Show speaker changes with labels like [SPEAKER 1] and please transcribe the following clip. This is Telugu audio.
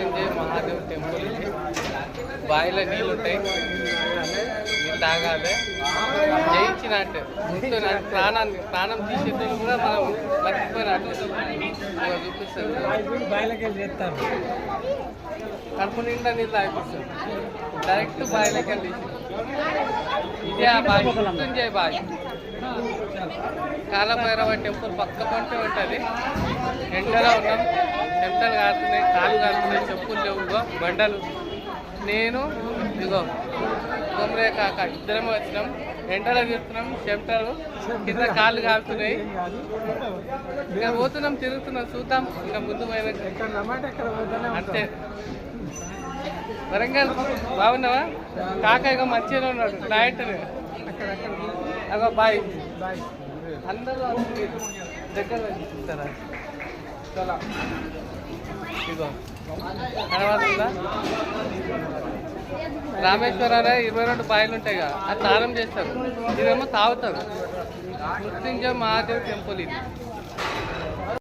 [SPEAKER 1] మృత్యుంజయ మహాదేవ్ టెంపుల్ ఇది. బావిలో నీళ్ళు ఉంటాయి నీళ్ళు తాగాలి. జయించినట్టు. ముందు ప్రాణాన్ని ప్రాణం తీసేది కూడా మనం బతికిపోయినట్టు ఇదిగో చూపిస్తుంది
[SPEAKER 2] బయలుకెళ్ళి చేస్తారు
[SPEAKER 1] కడుపు నిండా నీళ్ళు తాగిపిస్తుంది డైరెక్ట్ బావిలోకి వెళ్ళి ఇదే ఆ బావి మృత్యుంజయ బావి కాలభైరవ టెంపుల్ పక్క పంటే ఉంటుంది. ఎండలో ఉన్నాం. చెమటలు కారుతున్నాయి కాలు కారుతున్నాయి చెప్పులు లేవు ఇగో బండలు. నేను ఇగో కొమరే కాక ఇద్దరం వచ్చినాం. ఎండలో తీస్తున్నాం చెమటలు. కింద కాళ్ళు కారుతున్నాయి ఇంకా పోతున్నాం తిరుగుతున్నాం చూద్దాం. ఇంకా ముందు పోయిన. అంతే. వరంగల్ బాగున్నావా? కాక ఇగో మంచిగా ఉన్నాడు. నైట్ అగో బాయ్.
[SPEAKER 2] బాయ్
[SPEAKER 1] అందరూ దగ్గర చూస్తారా చాలా రామేశ్వరాలే ఇరవై రెండు పాయలు ఉంటాయి కదా అది స్నానం చేస్తారు. ఇవేమో తాగుతారు. మృత్యుంజయ మహాదేవ్ టెంపుల్ ఇది.